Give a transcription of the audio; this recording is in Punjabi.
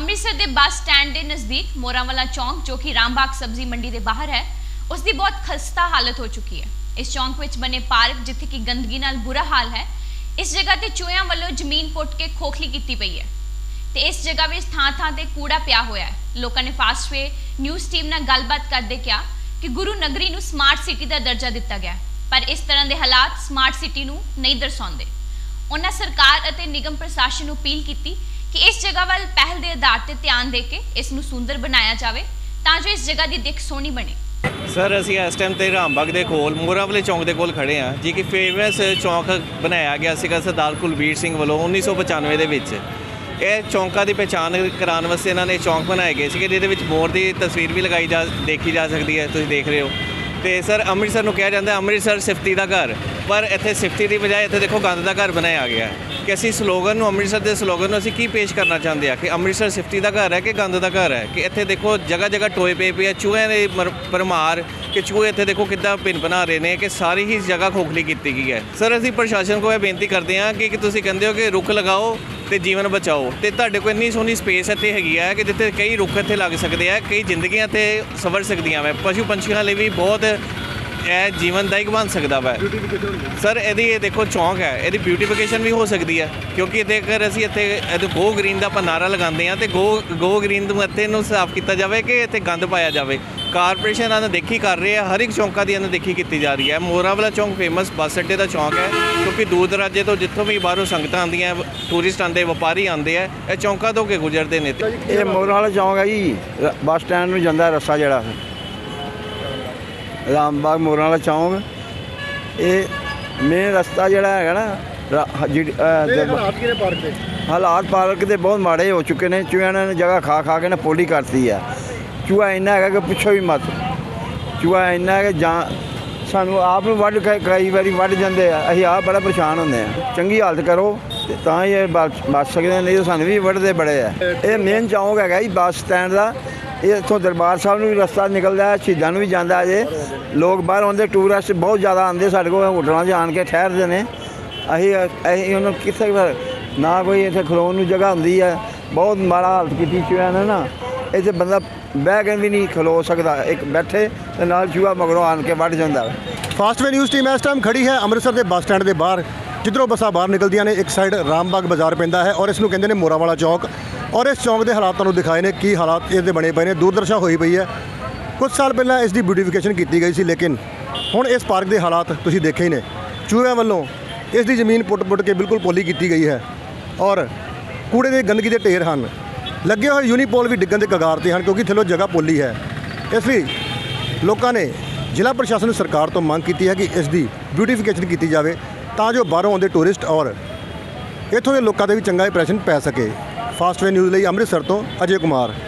ਅੰਮ੍ਰਿਤਸਰ ਦੇ ਬੱਸ ਸਟੈਂਡ ਦੇ ਨਜ਼ਦੀਕ ਮੋਰਾਂਵਾਲਾ ਚੌਂਕ, ਜੋ ਕਿ ਰਾਮਬਾਗ ਸਬਜ਼ੀ ਮੰਡੀ ਦੇ ਬਾਹਰ ਹੈ, ਉਸ ਦੀ ਬਹੁਤ ਖਸਤਾ ਹਾਲਤ ਹੋ ਚੁੱਕੀ ਹੈ। ਇਸ ਚੌਂਕ ਵਿੱਚ ਬਣੇ ਪਾਰਕ, ਜਿੱਥੇ ਕਿ ਗੰਦਗੀ ਨਾਲ ਬੁਰਾ ਹਾਲ ਹੈ, ਇਸ ਜਗ੍ਹਾ ਤੇ ਚੂਹਿਆਂ ਵੱਲੋਂ ਜ਼ਮੀਨ ਪੁੱਟ ਕੇ ਖੋਖਲੀ ਕੀਤੀ ਪਈ ਹੈ। ਤੇ ਇਸ ਜਗ੍ਹਾ ਵਿੱਚ ਥਾਂ-ਥਾਂ ਤੇ ਕੂੜਾ ਪਿਆ ਹੋਇਆ ਹੈ। ਲੋਕਾਂ ਨੇ ਫਾਸਟਵੇ ਨਿਊਜ਼ ਟੀਮ ਨਾਲ ਗੱਲਬਾਤ ਕਰਦੇ ਕਿਹਾ ਕਿ ਗੁਰੂ ਨਗਰੀ ਨੂੰ ਸਮਾਰਟ ਸਿਟੀ ਦਾ ਦਰਜਾ ਦਿੱਤਾ ਗਿਆ ਪਰ ਇਸ ਤਰ੍ਹਾਂ ਦੇ ਹਾਲਾਤ ਸਮਾਰਟ ਸਿਟੀ ਨੂੰ ਨਹੀਂ ਦਰਸਾਉਂਦੇ। ਉਹਨਾਂ ਸਰਕਾਰ ਅਤੇ ਨਿਗਮ ਪ੍ਰਸ਼ਾਸਨ ਨੂੰ ਅਪੀਲ ਕੀਤੀ ਕਿ ਇਸ ਜਗ੍ਹਾ ਵੱਲ ਪਹਿਲ ਦੇ ਆਧਾਰ ਤੇ ਧਿਆਨ ਦੇ ਕੇ ਇਸ ਨੂੰ ਸੁੰਦਰ ਬਣਾਇਆ ਜਾਵੇ, ਤਾਂ ਜੋ ਇਸ ਜਗ੍ਹਾ ਦੀ ਦਿੱਖ ਸੋਹਣੀ ਬਣੇ। ਸਰ, ਅਸੀਂ ਇਸ ਟਾਈਮ ਤੇ ਰਾਮਬਾਗ ਦੇ ਕੋਲ, ਮੋਰਾਵਲੇ ਚੌਂਕ ਦੇ ਕੋਲ ਖੜੇ ਆ ਜੀ ਕਿ ਫੇਮਸ ਚੌਂਕ ਬਣਾਇਆ ਗਿਆ ਸੀਗਾ ਸਰਦਾਰ ਕੁਲਵੀਰ ਸਿੰਘ ਵੱਲੋਂ 1995 ਦੇ ਵਿੱਚ। ਇਹ ਚੌਂਕਾਂ ਦੀ ਪਛਾਣ ਕਰਾਉਣ ਵਾਸਤੇ ਇਹਨਾਂ ਨੇ ਚੌਂਕ ਬਣਾਏ ਗਏ ਸੀਗੇ, ਜਿਹਦੇ ਵਿੱਚ ਮੋਰ ਦੀ ਤਸਵੀਰ ਵੀ ਲਗਾਈ ਜਾ, ਦੇਖੀ ਜਾ ਸਕਦੀ ਹੈ, ਤੁਸੀਂ ਦੇਖ ਰਹੇ ਹੋ। ਤੇ ਸਰ ਅੰਮ੍ਰਿਤਸਰ ਨੂੰ ਕਿਹਾ ਜਾਂਦਾ ਅੰਮ੍ਰਿਤਸਰ ਸਿਫਤੀ ਦਾ ਘਰ। ਪਰ ਇੱਥੇ ਸਿਫਤੀ ਦੀ ਬਜਾਏ ਇੱਥੇ ਦੇਖੋ ਗੰਦ ਦਾ ਘਰ ਬਣਾਇਆ ਗਿਆ ਕਿ ਅਸੀਂ ਸਲੋਗਨ ਨੂੰ, ਅੰਮ੍ਰਿਤਸਰ ਦੇ ਸਲੋਗਨ ਨੂੰ ਅਸੀਂ ਕੀ ਪੇਸ਼ ਕਰਨਾ ਚਾਹੁੰਦੇ ਆ? ਕਿ ਅੰਮ੍ਰਿਤਸਰ ਸਿਫਤੀ ਦਾ ਘਰ ਹੈ ਕਿ ਗੰਦ ਦਾ ਘਰ ਹੈ? ਕਿ ਇੱਥੇ ਦੇਖੋ ਜਗ੍ਹਾ ਜਗ੍ਹਾ ਟੋਏ ਪਏ ਪਏ ਆ, ਚੂਹਿਆਂ ਦੇ ਮਰ- ਭਰਮਾਰ ਕਿ ਚੂਹੇ ਇੱਥੇ ਦੇਖੋ ਕਿੱਦਾਂ ਭਿੰਨ ਬਣਾ ਰਹੇ ਨੇ ਕਿ ਸਾਰੀ ਹੀ ਜਗ੍ਹਾ ਖੋਖਲੀ ਕੀਤੀ ਗਈ ਹੈ। ਸਰ ਅਸੀਂ ਪ੍ਰਸ਼ਾਸਨ ਕੋਲ ਇਹ ਬੇਨਤੀ ਕਰਦੇ ਹਾਂ ਕਿ ਕਿ ਤੁਸੀਂ ਕਹਿੰਦੇ ਹੋ ਕਿ ਰੁੱਖ ਲਗਾਓ ਤੇ ਜੀਵਨ ਬਚਾਓ ਤੇ ਤੁਹਾਡੇ ਕੋਲ ਇੰਨੀ ਸੋਹਣੀ ਸਪੇਸ ਇੱਥੇ ਹੈਗੀ ਹੈ ਕਿ ਜਿੱਥੇ ਕਈ ਰੁੱਖ ਇੱਥੇ ਲੱਗ ਸਕਦੇ ਆ, ਕਈ ਜ਼ਿੰਦਗੀਆਂ ਇੱਥੇ ਸਵਰ ਸਕਦੀਆਂ ਵਾ। ਪਸ਼ੂ ਪੰਛੀਆਂ ਲਈ ਵੀ ਬਹੁਤ ਇਹ ਜੀਵਨਦਾਇਕ ਬਣ ਸਕਦਾ ਵਾ। ਸਰ ਇਹਦੀ ਇਹ ਦੇਖੋ ਚੌਂਕ ਹੈ, ਇਹਦੀ ਬਿਊਟੀਫਿਕੇਸ਼ਨ ਵੀ ਹੋ ਸਕਦੀ ਹੈ, ਕਿਉਂਕਿ ਇਹਦੇ ਅਗਰ ਅਸੀਂ ਇੱਥੇ ਇਹਦੇ ਗੋ ਗ੍ਰੀਨ ਦਾ ਆਪਾਂ ਨਾਰਾ ਲਗਾਉਂਦੇ ਆ ਤੇ ਗੋ ਗੋ ਗ੍ਰੀਨ ਨੂੰ ਇੱਥੇ ਨੂੰ ਸਾਫ਼ ਕੀਤਾ ਜਾਵੇ ਕਿ ਇੱਥੇ ਗੰਦ ਪਾਇਆ ਜਾਵੇ। ਕਾਰਪੋਰੇਸ਼ਨ ਇਹਨਾਂ ਦੇਖੀ ਕਰ ਰਹੇ ਆ ਹਰ ਇੱਕ ਚੌਂਕਾਂ ਦੀ ਇਹਨਾਂ ਦੇਖੀ ਕੀਤੀ ਜਾ ਰਹੀ ਹੈ। ਮੋਰਾ ਵਾਲਾ ਚੌਂਕ ਫੇਮਸ ਬੱਸ ਅੱਡੇ ਦਾ ਚੌਂਕ ਹੈ ਕਿਉਂਕਿ ਦੂਰ ਦਰਾਜੇ ਤੋਂ ਜਿੱਥੋਂ ਵੀ ਬਾਹਰੋਂ ਸੰਗਤਾਂ ਆਉਂਦੀਆਂ ਟੂਰਿਸਟ ਆਉਂਦੇ ਵਪਾਰੀ ਆਉਂਦੇ ਆ ਇਹ ਚੌਂਕਾਂ ਤੋਂ ਕੇ ਗੁਜ਼ਰਦੇ ਨੇ ਤੇ ਇਹ ਮੋਰਾਂ ਵਾਲਾ ਚੌਂਕ ਹੈ ਜੀ ਬੱਸ ਸਟੈਂਡ ਨੂੰ ਜਾਂਦਾ ਰਸਤਾ ਜਿਹੜਾ। ਰਾਮਬਾਗ ਮੋਰਾਂ ਵਾਲਾ ਚੌਂਕ ਇਹ ਮੇਨ ਰਸਤਾ ਜਿਹੜਾ ਹੈਗਾ ਨਾ ਹਾਲਾਤ ਕਿਹਨੇ ਪਾਰਕ ਦੇ? ਹਾਲਾਤ ਪਾਰਕ ਦੇ ਬਹੁਤ ਮਾੜੇ ਹੋ ਚੁੱਕੇ ਨੇ ਚੂਹਿਆਂ ਨੇ ਜਗ੍ਹਾ ਖਾ ਖਾ ਕੇ ਨਾ ਪੋਲੀ ਕਰਤੀ ਆ। ਚੂਹਾ ਇੰਨਾ ਹੈਗਾ ਕਿ ਪੁੱਛੋ ਵੀ ਮਤ। ਚੂਹਾ ਇੰਨਾ ਹੈ ਕਿ ਜਾਂ ਸਾਨੂੰ ਆਪ ਨੂੰ ਵੱਢ ਕੇ ਕਈ ਵਾਰੀ ਵੱਢ ਜਾਂਦੇ ਆ। ਅਸੀਂ ਆਪ ਬੜਾ ਪਰੇਸ਼ਾਨ ਹੁੰਦੇ ਆ। ਚੰਗੀ ਹਾਲਤ ਕਰੋ ਤੇ ਤਾਂ ਹੀ ਇਹ ਬਚ ਬਚ ਸਕਦੇ ਆ, ਨਹੀਂ ਤਾਂ ਸਾਨੂੰ ਵੀ ਵੱਢਦੇ ਬੜੇ ਆ। ਇਹ ਮੇਨ ਚੌਂਕ ਹੈਗਾ ਜੀ ਬੱਸ ਸਟੈਂਡ ਦਾ। ਇਹ ਇੱਥੋਂ ਦਰਬਾਰ ਸਾਹਿਬ ਨੂੰ ਵੀ ਰਸਤਾ ਨਿਕਲਦਾ ਹੈ ਸ਼ਹੀਦਾਂ ਨੂੰ ਵੀ ਜਾਂਦਾ ਜੇ। ਲੋਕ ਬਾਹਰ ਆਉਂਦੇ ਟੂਰਿਸਟ ਬਹੁਤ ਜ਼ਿਆਦਾ ਆਉਂਦੇ ਸਾਡੇ ਕੋਲ ਹੋਟਲਾਂ 'ਚ ਆਣ ਕੇ ਠਹਿਰਦੇ ਨੇ। ਅਸੀਂ ਅਸੀਂ ਉਹਨੂੰ ਕਿੱਥੇ ਨਾ ਕੋਈ ਇੱਥੇ ਖਲੋਣ ਨੂੰ ਜਗ੍ਹਾ ਹੁੰਦੀ ਹੈ ਬਹੁਤ ਮਾੜਾ ਹਾਲਤ ਕੀਤੀ ਚੂਹਿਆਂ ਨੇ ਨਾ। ਇੱਥੇ ਬੰਦਾ ਬਹਿ ਕੇ ਵੀ ਨਹੀਂ ਖਲੋ ਸਕਦਾ। ਇੱਕ ਬੈਠੇ ਤੇ ਨਾਲ ਚੂਹਾ ਮਗਰੋਂ ਆਣ ਕੇ ਵੱਢ ਜਾਂਦਾ। ਫਾਸਟ ਫਾਸਟਵੇ ਨਿਊਜ਼ ਟੀਮ ਇਸ ਟਾਈਮ ਖੜੀ ਹੈ ਅੰਮ੍ਰਿਤਸਰ ਦੇ ਬੱਸ ਸਟੈਂਡ ਦੇ ਬਾਹਰ। ਜਿੱਧਰੋਂ ਬੱਸਾਂ ਬਾਹਰ ਨਿਕਲਦੀਆਂ ਨੇ, ਇੱਕ ਸਾਈਡ ਰਾਮਬਾਗ ਬਾਜ਼ਾਰ ਪੈਂਦਾ ਹੈ ਔਰ ਇਸ ਨੂੰ ਕਹਿੰਦੇ ਨੇ ਮੋਰਾ ਵਾਲਾ ਚੌਕ। ਔਰ ਇਸ ਚੌਂਕ ਦੇ ਹਾਲਾਤ ਤੁਹਾਨੂੰ ਦਿਖਾਏ ਨੇ ਕੀ ਹਾਲਾਤ ਇਸ ਦੇ ਬਣੇ ਪਏ ਨੇ। ਦੂਰਦਰਸ਼ਾ ਹੋਈ ਪਈ ਹੈ। ਕੁਝ ਸਾਲ ਪਹਿਲਾਂ ਇਸ ਦੀ ਬਿਊਟੀਫਿਕੇਸ਼ਨ ਕੀਤੀ ਗਈ ਸੀ, ਲੇਕਿਨ ਹੁਣ ਇਸ ਪਾਰਕ ਦੇ ਹਾਲਾਤ ਤੁਸੀਂ ਦੇਖੇ ਹੀ ਨੇ। ਚੂਹਿਆਂ ਵੱਲੋਂ ਇਸ ਦੀ ਜ਼ਮੀਨ ਪੁੱਟ-ਪੁੱਟ ਕੇ ਬਿਲਕੁਲ ਪੋਲੀ ਕੀਤੀ ਗਈ ਹੈ। ਔਰ ਕੂੜੇ ਦੇ ਗੰਦਗੀ ਦੇ ਢੇਰ ਹਨ। ਲੱਗੇ ਹੋਏ ਯੂਨੀਪੋਲ ਵੀ ਡਿੱਗਣ ਦੇ ਕਗਾਰ ਤੇ ਹਨ ਕਿਉਂਕਿ ਥੱਲੋਂ ਜਗ੍ਹਾ ਪੋਲੀ ਹੈ। ਇਸ ਲਈ ਲੋਕਾਂ ਨੇ ਜ਼ਿਲ੍ਹਾ ਪ੍ਰਸ਼ਾਸਨ ਸਰਕਾਰ ਤੋਂ ਮੰਗ ਕੀਤੀ ਹੈ ਕਿ ਇਸ ਦੀ ਬਿਊਟੀਫਿਕੇਸ਼ਨ ਕੀਤੀ ਜਾਵੇ ਤਾਂ ਜੋ ਬਾਹਰੋਂ ਆਉਂਦੇ ਟੂਰਿਸਟ ਔਰ ਇੱਥੋਂ ਦੇ ਲੋਕਾਂ ਤੇ ਵੀ ਚੰਗਾ ਇੰਪ੍ਰੈਸ਼ਨ ਪੈ ਸਕੇ। ਫਾਸਟ ਫਾਸਟਵੇ ਨਿਊਜ਼ ਲਈ ਅੰਮ੍ਰਿਤਸਰ ਤੋਂ ਅਜੇ ਕੁਮਾਰ।